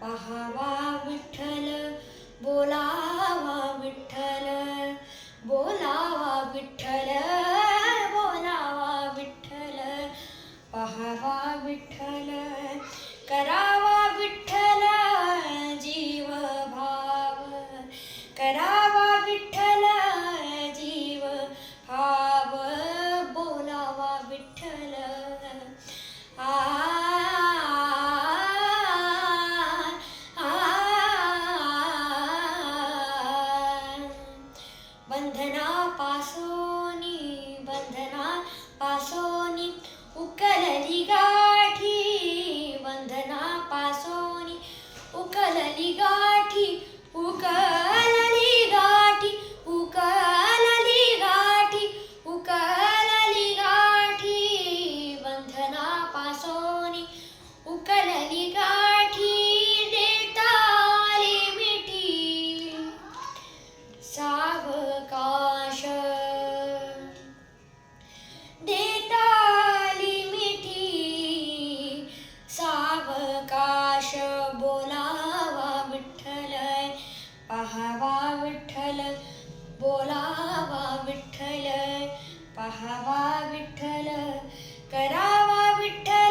पहावा विठ्ठल बोलावा विठ्ठल बोलावा विठ्ठल बोलावा विठ्ठल. पहावा विठ्ठल करावा विठ्ठल जीव भाव करा आकाश बोलावा विठ्ठल पहावा विठ्ठल बोलावा विठ्ठल पहावा विठ्ठल करावा विठ्ठल.